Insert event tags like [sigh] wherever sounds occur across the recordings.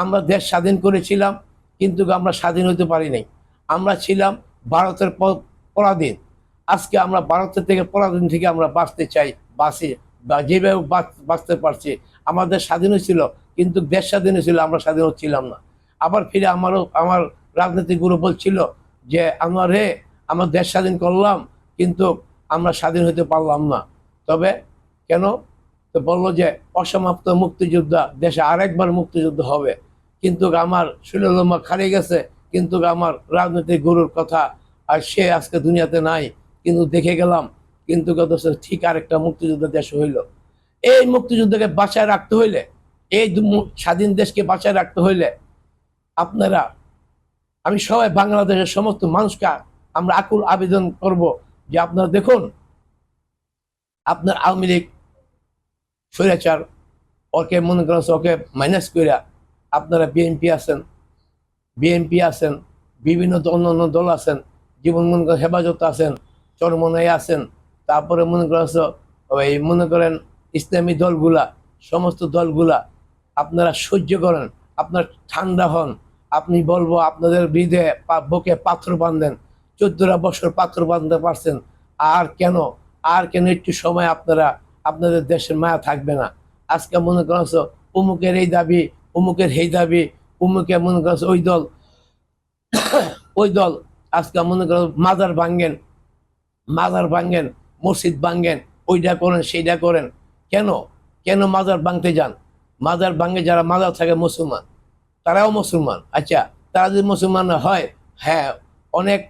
আমরা দেশ স্বাধীন করেছিলাম, কিন্তু আমরা স্বাধীন হতে পারি নাই আমরা ছিলাম ভারতের পরাধীন। আজকে আমরা ভারতের থেকে পরাধীন থেকে আমরা বাঁচতে চাই, বাঁচি, বা যেভাবে বাঁচতে পারছি। আমাদের স্বাধীন ছিল কিন্তু দেশ স্বাধীন ছিল আমরা স্বাধীন হচ্ছিলাম না। আবার ফিরে আমারও, আমার রাজনৈতিক গুরু বলছিল যে আমার হে, আমার দেশ স্বাধীন করলাম, কিন্তু আমরা স্বাধীন হতে পারলাম না। তবে কেন? তো বলল যে, অসমাপ্ত মুক্তিযুদ্ধ, দেশে আরেকবার মুক্তিযুদ্ধ হবে। কিন্তু আমার সুলমা খারিয়ে গেছে, কিন্তু আমার রাজনৈতিক গুরুর কথা আর সে আজকে দুনিয়াতে নাই, কিন্তু দেখে গেলাম, কিন্তু গত ঠিক আরেকটা মুক্তিযুদ্ধ দেশ হইল। এই মুক্তিযুদ্ধকে বাঁচায় রাখতে হইলে, এই স্বাধীন দেশকে বাঁচায় রাখতে হইলে আপনারা, আমি সবাই বাংলাদেশের সমস্ত মানুষকে আমরা আকুল আবেদন করব যে আপনারা দেখুন, আপনার আওয়ামী লীগ স্বৈরাচার, ওকে মনে করেন ওকে মাইনাস কইরা আপনারা বিএনপি আছেন বিএনপি আছেন, বিভিন্ন দ- অন্য অন্য দল আছেন, জীবন মনে করেন হেফাজত আছেন, চরমনাই আছেন, তারপরে মনে করেন ওই মনে করেন ইসলামী দলগুলা, সমস্ত দলগুলা আপনারা সহ্য করেন, আপনার ঠান্ডা হন। আপনি বলব আপনাদের হৃদয়ে বুকে পাথর বাঁধেন চোদ্দটা বছর পাথর বাঁধতে পারছেন, আর কেন? আর কেন একটু সময় আপনারা, আপনাদের দেশের মায়া থাকবে না? আজকে মনে করছ অমুকের এই দাবি অমুকের এই দাবি অমুকে মনে করছ ওই দল ওই দল আজকে মনে করো মাজার ভাঙ্গেন মাজার ভাঙ্গেন মসজিদ ভাঙ্গেন ওইটা করেন সেইটা করেন। কেন? কেন মাজার ভাঙতে যান? মাজার ভাঙ্গে যারা মাজার থাকে মুসলমান, তারাও মুসলমান। আচ্ছা তারা যদি মুসলমান হয় হ্যাঁ অনেক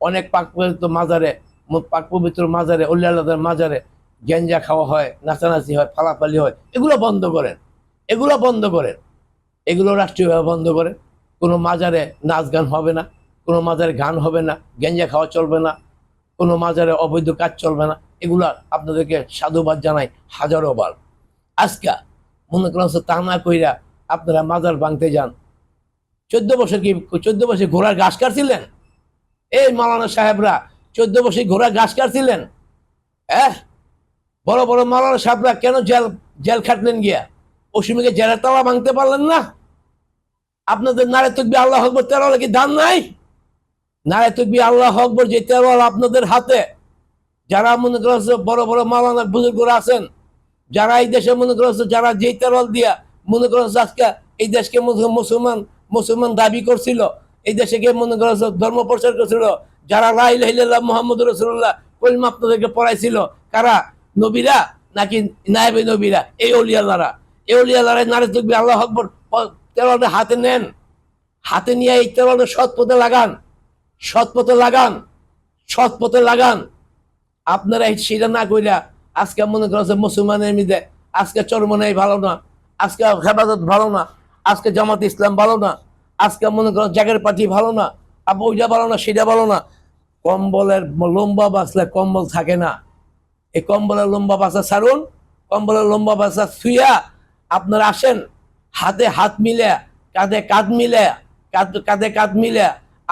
অনেক পাক পবিত্র মাজারে পাক পবিত্র মাজারে উল্লাহদের মাজারে গেঞ্জা খাওয়া হয়, নাচানাচি হয়, ফালাফালি হয়, এগুলো বন্ধ করেন। এগুলো বন্ধ করেন। এগুলো রাষ্ট্রীয়ভাবে বন্ধ করে। কোনো মাজারে নাচ গান হবে না, কোনো মাজারে গান হবে না গেঞ্জা খাওয়া চলবে না, কোনো মাজারে অবৈধ কাজ চলবে না। এগুলো আপনাদেরকে সাধুবাদ জানাই হাজারো বার। আজকা মনে করেন তা না কইরা আপনারা মাজার ভাঙতে যান। চোদ্দ বছর কি, চোদ্দ বছর ঘোড়ার ঘাস কাটছিলেন? এই মালানা সাহেবরা, চোদ্দ বছর ঘোড়ার ঘাস কাটছিলেন? হ্যাঁ বড় বড় মালানা সাহেবরা কেন জেল জেল খাটলেন গিয়া? অসুমিকে জেলের তালা ভাঙতে পারলেন না? আপনাদের নারে তকবি আল্লাহ হকবর তেরোয়ালা কি দান নাই? নারে তকবি আল্লাহ হকবর যে তেরোয়াল আপনাদের হাতে, যারা মনে করছে বড় বড় মালানা বুজুর্গরা আছেন, যারা এই দেশে মনে করছে যারা যেই তেরোয়াল দিয়া মনে করছে আজকে এই দেশকে মুসলমান মুসলমান দাবি করছিল, এই দেশে গিয়ে মনে করছে ধর্ম প্রচার করছিল, যারা লাই লাইল্লাহ মোহাম্মদ রসুল্লাহ কলিমা আপনাদেরকে পড়াইছিল, কারা? নবীরা নাকি নায়েবে নবীরা? এই অলিয়ালারা এই অলিয়ালারা নারে তকবি আল্লাহ হকবর তেরোয়ালটা হাতে নেন। হাতে নিয়ে এই তেরোয়ালটা সৎ পথে লাগান। সৎ পথে লাগান। সৎ পথে লাগান। আপনারা সেটা না কইরা আজকে মনে করছে মুসলমানের মিদে আজকে চরমনাই ভালো না, আজকে হেফাজত ভালো না, আজকে জামাত ইসলাম ভালো না, আজকে মনে করো জাগের পার্টি ভালো না আবার ওইটা ভালো না, সেটা ভালো না। কম্বলের লম্বা বাঁচলে কম্বল থাকে না। এই কম্বলের লম্বা বাসা ছাড়ুন, কম্বলের লম্বা বাসা শুইয়া আপনারা আসেন। হাতে হাত মিলে, কাঁধে কাঁধ মিলে, কাঁধ, কাঁধে কাঁধ মিলে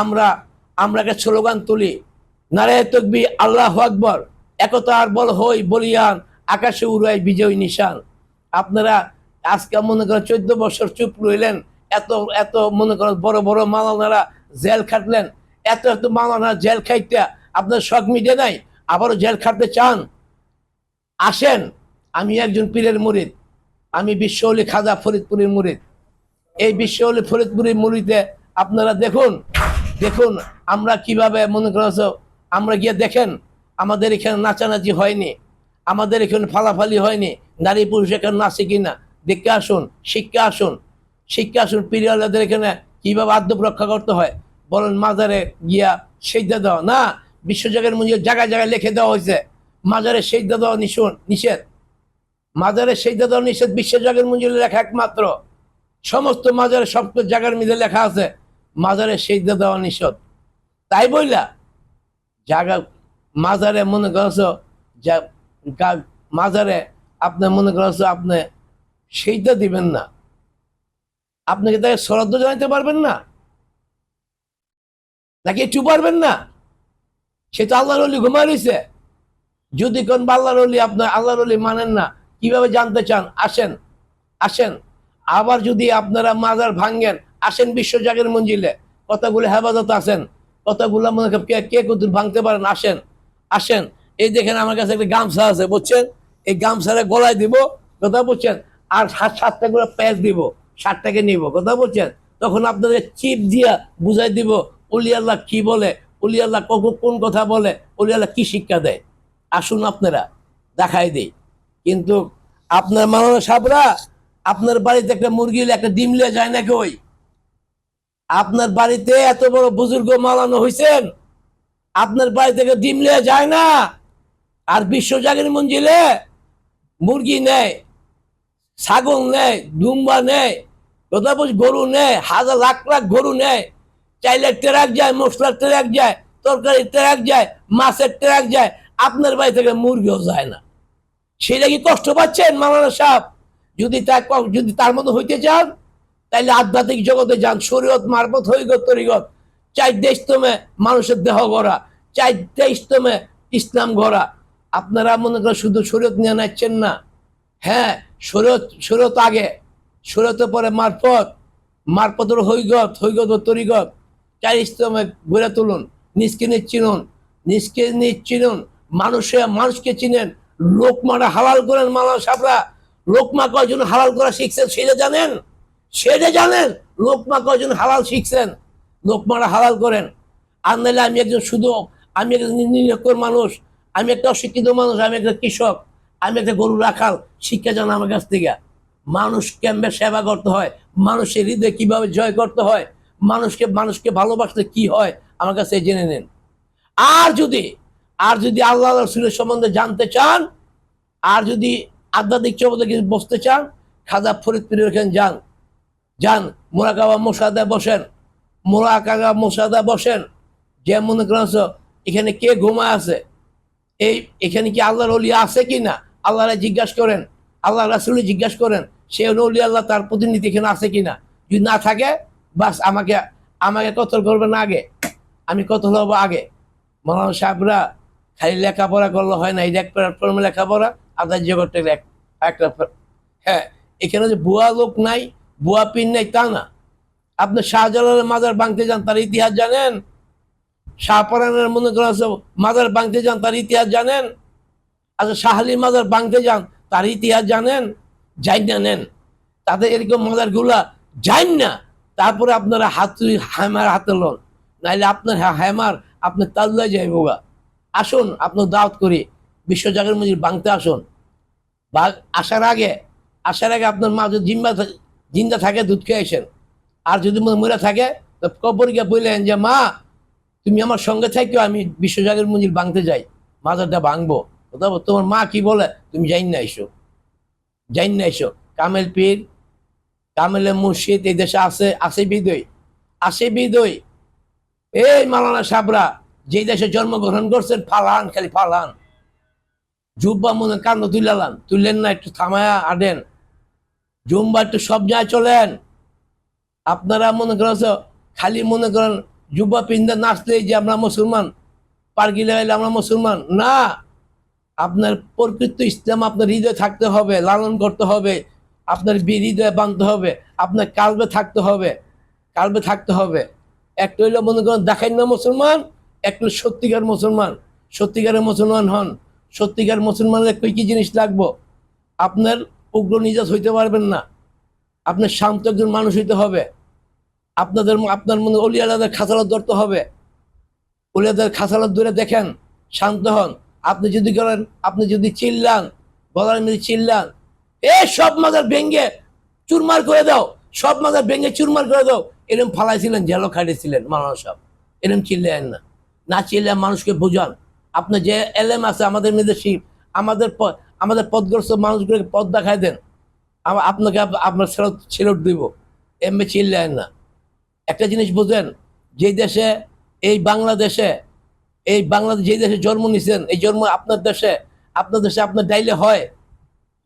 আমরা আমরা একটা স্লোগান তুলি, নারে তকবি আল্লাহ আকবর, একতার বল হই বলিয়ান, আকাশে উড়াই বিজয় নিশান। আপনারা আজকে মনে করেন চোদ্দ বছর চুপ রইলেন, এত এত মনে করেন বড় বড় মালানারা জেল খাটলেন, এত এত মালানা জেল খাইতে আপনার শখ মিটে নাই, আবারও জেল খাটতে চান? আসেন, আমি একজন পীরের মুরিদ আমি বিশ্বলি খাজা ফরিদপুরের মুরিদ। এই বিশ্বলি ফরিদপুরের মুরিদে আপনারা দেখুন দেখুন, আমরা কীভাবে মনে করছ আমরা গিয়ে দেখেন, আমাদের এখানে নাচানাচি হয়নি, আমাদের এখানে ফালাফালি হয়নি, নারী পুরুষ এখানে নাচে কিনা, দেখে আসুন শিক্ষা আসুন শিক্ষা আসুন পিরিয়লাদের এখানে কীভাবে আদ্যপ রক্ষা করতে হয় বলেন মাজারে গিয়া সেজদা দেওয়া। না, বিশ্বজাগের মধ্যে জায়গায় জায়গায় লিখে দেওয়া হয়েছে, মাজারে সেজদা দেওয়া নিষুন নিষেধ। মাজারে সেজদা দেওয়া নিষেধ বিশ্বজাগের মঞ্জুরি লেখা একমাত্র। সমস্ত মাজারে সব জায়গার মিলে লেখা আছে, মাজারে সেজদা দেওয়া নিষেধ। তাই বইলা জায়গা মাজারে মনে করছ যা মাজারে আপনি মনে করছ আপনি সেইটা দিবেন না। আপনি কি তাকে শ্রদ্ধা জানাতে পারবেন না? নাকি একটু পারবেন না? সে তো আল্লাহর অলি ঘুমায় রয়েছে যদি কোন আল্লাহর অলি আপনার আল্লাহর অলি মানেন না কীভাবে জানতে চান? আসেন আসেন। আবার যদি আপনারা মাজার ভাঙ্গেন আসেন বিশ্ব জাগের মঞ্জিলে। কতগুলো হেফাজত আছেন? কতগুলো মনে কে কে কত ভাঙতে পারেন? আসেন আসেন। এই দেখেন আমার কাছে একটা গামছা আছে, বুঝছেন? এই গামছাটা গলায় দিব, কথা বলছেন আর সাত সাতটা করে প্যাচ দিব, সাতটাকে নিব, কথা বলছেন তখন আপনাদের চিপ দিয়া বুঝাই দিব অলি আল্লাহ কি বলে? কখন কোন কথা বলে? অলি আল্লাহ কি শিক্ষা দেয়? আসুন আপনারা, দেখাই দিই। কিন্তু আপনার মালানা সাবরা আপনার বাড়িতে একটা মুরগি একটা ডিম লিয়ে যায় নাকি ওই? আপনার বাড়িতে এত বড় বুজুর্গ মালানো হয়েছেন আপনার বাড়ি থেকে ডিম লিয়ে যায় না? আর বিশ্ব জাগের মঞ্জিলে মুরগি নেয় ছাগল নেয় দুম্বা নেয় কথা বলছি গরু নেয় হাজার লাখ লাখ গরু নেয় চাইলের ট্রাক যায়, মশলার ট্রাক যায়, তরকারির ট্রাক যায়, মাছের ট্রাক যায়, আপনার বাড়ি থেকে মুরগিও যায় না। সেটা কি কষ্ট পাচ্ছেন, মাওলানা সাহেব? যদি তার যদি তার মতো হইতে চান, তাইলে আধ্যাত্মিক জগতে যান। শরীয়ত মারফত হইগত তরিগত। চাই দেশতমে মানুষের দেহ গড়া। চাই দেশতমে ইসলাম গড়া। আপনারা মনে করেন শুধু শরীয়ত নিয়ে নাচ্ছেন না। হ্যাঁ শরীয়ত শরীয়ত আগে। শরীয়তের পরে মারফত। মারফতের হইগত হইগত তরিগত। চাই ইসলামে গড়ে তুলুন, নিজকে নিজ চিনুন নিজকে নিজ চিনুন মানুষে, মানুষকে চিনেন। লোকমারা হালাল করেন মালা সাবরা লোকমা কয়জন হালাল করা শিখছেন সেটা জানেন? সেটা জানেন, লোকমা কয়জন হালাল শিখছেন? লোকমারা হালাল করেন। আর নাহলে আমি একজন শুধু, আমি একজন নিরক্ষর মানুষ, আমি একটা অশিক্ষিত মানুষ, আমি একটা কৃষক, আমি একটা গরু, রাখাল, শিক্ষা জানা আমার কাছ থেকে। মানুষ কেমবে সেবা করতে হয়? মানুষের হৃদয় কীভাবে জয় করতে হয়? মানুষকে মানুষকে ভালোবাসলে কি হয়? আমার কাছে জেনে নেন। আর যদি আর যদি আল্লাহ রসুলের সম্বন্ধে জানতে চান, আর যদি আধ্যাত্মিক জগতে কিছু বসতে চান, খাজা ফরিদপুরের ওখানে যান। যান, মোরাকাবা মোসাদা বসেন। মোরাকাবা মোসাদা বসেন। যে মনে করেন এখানে কে ঘুমায় আছে? এই, এখানে কি আল্লাহর অলি আছে কি না? আল্লাহরা জিজ্ঞাসা করেন। আল্লাহ রাসুলি জিজ্ঞাসা করেন, সে অলি আল্লাহ, তার প্রতিনিধি এখানে আছে কি না? যদি না থাকে, বাস আমাকে আমাকে কতল করবেন আগে? আমি কতল হব আগে? মৌলানা সাহেবরা খালি লেখাপড়া করলে হয় না, এই এক প্ল্যাটফর্মে লেখাপড়া আদার জগৎটা এক- একটা হ্যাঁ এখানে যে বুয়া লোক নাই বুয়া পিন নাই তা না। আপনি শাহজালালের মাজার বাংতে যান, তার ইতিহাস জানেন? শাহপরানের মনে করেন আছে, মাজার বাংতে যান, তার ইতিহাস জানেন? আচ্ছা শাহালির মাজার বাংতে যান, তার ইতিহাস জানেন? যাই না নেন। তাদের এরকম মাজারগুলা যাই না। তারপরে আপনারা হাত হ্যামার হাতে লন। নাইলে আপনার হ্যাঁ- হ্যামার আপনার তাল্লায় যাইব গা। আসুন আপনার দাওয়াত করি। বিশ্বজাগের মজির বাংতে আসুন। আসার আগে আসার আগে আপনার মা যদি জিম্বা জিন্দা থাকে, দুধ খেয়ে আসেন। আর যদি মরে থাকে, তো কবর গিয়ে বললেন যে, মা, তুমি আমার সঙ্গে থাকো আমি বিশ্বজাগের মন্দির ভাঙতে যাই। মাজারটা ভাঙবো। অথবা তোমার মা কি বলে, তুমি যাই না এসো। যাই না এসো। কামেল পীর কামেলের মুর্শিদ, এই দেশে আছে আছে বিদয় আছে বিদয় এই মালানা সাবরা যে দেশে জন্মগ্রহণ করছেন, ফালান, খালি ফালান। জুব্বা মনে কান্দ তুলালান তুললেন না, একটু থামায়া আডেন জুম্বা একটু সব জায়গায় চলেন। আপনারা মনে করেন খালি মনে করেন জুব্বা পিন্দা নাচলেই যে আমরা মুসলমান, পার্কি লাগাইলে আমরা মুসলমান। না, আপনার প্রকৃত ইসলাম আপনার হৃদয়ে থাকতে হবে, লালন করতে হবে। আপনার বীর হৃদয়ে বাঁধতে হবে, আপনার কালবে থাকতে হবে, কালবে থাকতে হবে। একটা হইলে মনে করেন দেখাই না মুসলমান একটা সত্যিকার মুসলমান, সত্যিকারের মুসলমান হন। সত্যিকার মুসলমানের কই কি জিনিস লাগবো? আপনার উগ্র নিজাজ হইতে পারবেন না। আপনার শান্ত একজন মানুষ হইতে হবে। আপনাদের আপনার মনে অলিয়ালাদের খাসালত ধরতে হবে। অলিয়াদের খাসালত ধরে দেখেন, শান্ত হন। আপনি যদি করেন, আপনি যদি চিল্লান, গলার মধ্যে চিল্লান, এ সব মাজার ভেঙ্গে চুরমার করে দাও, সব মাজার ভেঙ্গে চুরমার করে দাও। এরম ফালাইছিলেন জেলো খাটিয়েছিলেন মালানা সব এরম চিল্লেন না। না চিল্লে মানুষকে বোঝান। আপনার যে এলএম আছে আমাদের মধ্যে শিব আমাদের আমাদের পদগ্রস্ত মানুষগুলোকে পদ দেখায় দেন। আপনাকে আপনার ছেড়ে ছেড়ে দিব। এমনি চিল্লেন না। একটা জিনিস বুঝেন, যে দেশে, এই বাংলাদেশে, এই বাংলাদেশ, যে দেশে জন্ম নিছেন, এই জন্ম আপনার দেশে আপনার দেশে আপনার ডাইলে হয়,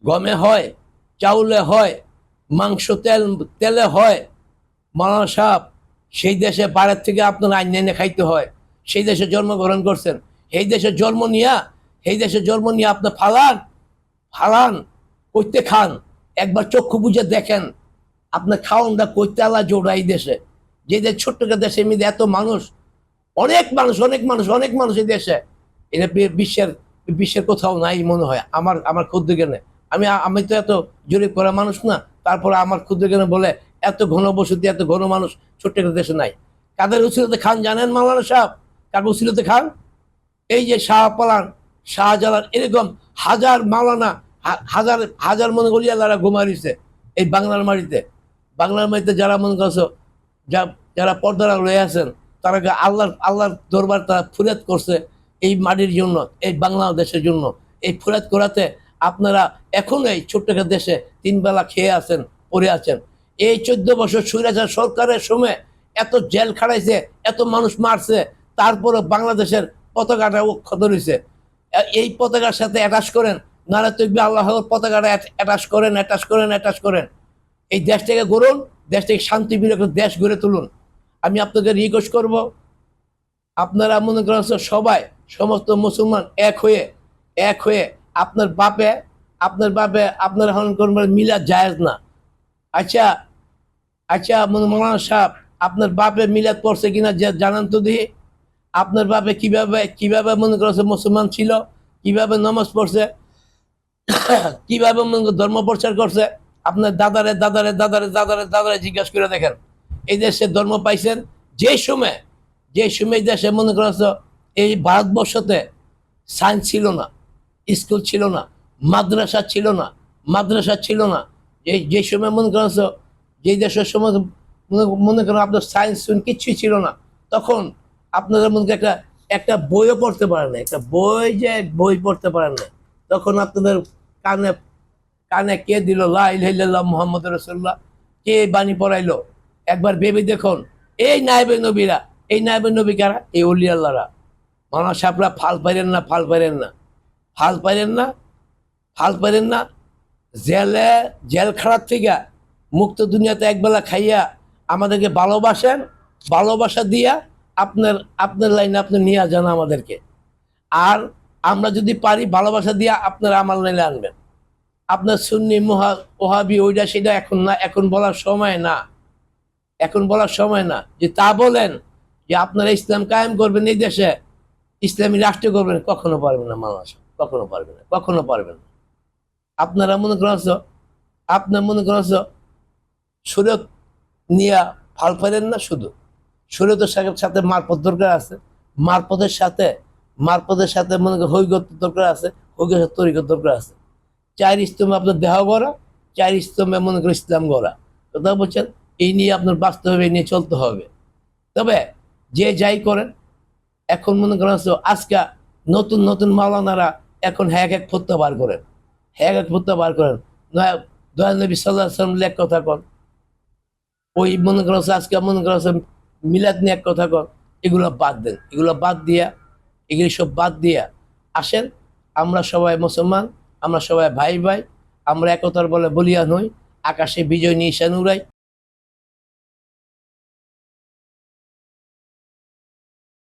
গমে হয়, চাউলে হয়, মাংস তেল, তেলে হয়, মালানা সাহেব সেই দেশে বাইরের থেকে আপনার আইন খাইতে হয়। সেই দেশে জন্মগ্রহণ করছেন। এই দেশে জন্ম নিয়া, এই দেশে জন্ম নিয়ে আপনি ফালান ফালান করতে খান। একবার চক্ষু বুঝে দেখেন, আপনার খাওয়ানটা করতে আল্লাহ জোড়াই দেশে। যে দেশ ছোট্ট দেশে মধ্যে এত মানুষ, অনেক মানুষ অনেক মানুষ অনেক মানুষ এই দেশে। এটা বিশ্বের বিশ্বের কোথাও নাই মনে হয়, আমার আমার ক্ষুদ্র জ্ঞানে। আমি আমি তো এত জরিপ করা মানুষ না, তারপরে আমার ক্ষুদ্র জ্ঞানে বলে এত ঘন বসতি, এত ঘন মানুষ ছোট্ট দেশে নাই। কাদের উচিলতে খান জানেন মাওলানা সাহেব? কাকে উচিলতে খান, এই যে শাহপালান শাহজালাল, এরকম হাজার মাওলানা হাজার হাজার মনে করি আল্লাহরা ঘুমারিছে এই বাংলার মাটিতে। বাংলার মাটিতে যারা মনে করছ, যা, যারা পর্দারা রয়ে আছেন তারা আল্লাহর আল্লাহর দরবার তারা ফুরাত করছে এই মাটির জন্য, এই বাংলাদেশের জন্য। এই ফুরাত করাতে আপনারা এখন এই ছোট্ট একটা দেশে তিনবেলা খেয়ে আছেন, পড়ে আছেন। এই চোদ্দ বছর সুরাচার সরকারের সময় এত জেল খাড়াইছে এত মানুষ মারছে তারপরে বাংলাদেশের পতাকাটা ক্ষত রয়েছে এই পতাকার সাথে অ্যাটাচ করেন নারা তৈবি আল্লাহর পতাকাটা অ্যাটাচ করেন অ্যাটাচ করেন অ্যাটাচ করেন। এই দেশটাকে গড়ুন, দেশটাকে শান্তি বিরক্ত দেশ গড়ে তুলুন। আমি আপনাকে রিকোয়েস্ট করব, আপনারা মনে করেন সবাই, সমস্ত মুসলমান এক হয়ে এক হয়ে আপনার বাপে আপনার বাপে, আপনার হরণ করবেন মিলা জায়েজ না। আচ্ছা আচ্ছা মনে মৌলানা সাহেব, আপনার বাপে মিলাদ পড়ছে কিনা জানান তো দিই আপনার বাপে কীভাবে কীভাবে মনে করছে মুসলমান ছিল, কীভাবে নমাজ পড়ছে, [coughs] কীভাবে মনে ধর্ম প্রচার করছে, আপনার দাদারে দাদারে দাদারে দাদারে দাদারে জিজ্ঞাসা করে দেখেন। এই দেশে ধর্ম পাইছেন যে সময় যে সময় দেশে মনে করছ এই ভারতবর্ষতে সায়েন্স ছিল না স্কুল ছিল না, মাদ্রাসা ছিল না, মাদ্রাসা ছিল না, যে যে সময় মনে করছ, যে দেশের সময় মনে- করেন আপনার সায়েন্স কিচ্ছুই ছিল না, তখন আপনাদের মধ্যে একটা একটা বইও পড়তে পারেন না একটা বই যে বই পড়তে পারেন না তখন আপনাদের কানে কানে কে দিল লাহ মোহাম্মদ রসুল্লাহ কে বাণী পড়াইলো? একবার ভেবে দেখুন। এই নাইবে নবীরা, এই নাইবে নবী কারা? এই অলি আল্লাহরা। মানা সাপরা ফাল পাইলেন না ফাল পাইলেন না। ফাল পাইলেন না ফাল পাইলেন না। জেলে, জেল খারাপ থেকে মুক্ত দুনিয়াতে একবেলা খাইয়া আমাদেরকে ভালোবাসেন, ভালোবাসা দিয়া আপনার আপনার লাইনে আপনি নিয়ে যান আমাদেরকে। আর আমরা যদি পারি, ভালোবাসা দিয়ে আপনারা আমার লাইনে আনবেন। আপনার সুন্নি, মহা, ওহাবি ওইটা সেটা এখন না, এখন বলার সময় না। এখন বলার সময় না। যে তা বলেন যে আপনারা ইসলাম কায়েম করবেন এই দেশে, ইসলামী রাষ্ট্র করবেন কখনো পারবেন না মানুষ কখনো পারবেন না, কখনো পারবেন না। আপনারা মনে করছ আপনার মনে করছ সুরত নিয়ে ফাল ফেলেন না শুধু? সুরতের সাথে- সাথে মারপথ দরকার আছে। মারপথের সাথে মারপথের সাথে মনে করেন হৈগত দরকার আছে, হৈগত তরিকত দরকার আছে। চার ইস্তমে আপনার দেহ গড়া, চার ইস্তমে মনে করেন ইসলাম গড়া। কথা বলছেন, এই নিয়ে আপনার বাঁচতে হবে এই নিয়ে চলতে হবে। তবে যে যাই করেন, এখন মনে করেন আজকে নতুন নতুন মাওলানারা এখন হ্যাক এক ফত্তা বার করেন। হ্যাক এক ফত্তা বার করেন। দয়াল নবী সাল্লাহ সাল্লাম লেখ কথা কন। ওই মনে করো আজকে মনে করো মিলাদ নিয়ে কথা কর এগুলো বাদ দেন। এগুলো বাদ দিয়া, এগুলি সব বাদ দিয়া আসেন। আমরা সবাই মুসলমান, আমরা সবাই ভাই ভাই আমরা একতার বলে বলিয়া নই, আকাশে বিজয় নিশান উড়াই।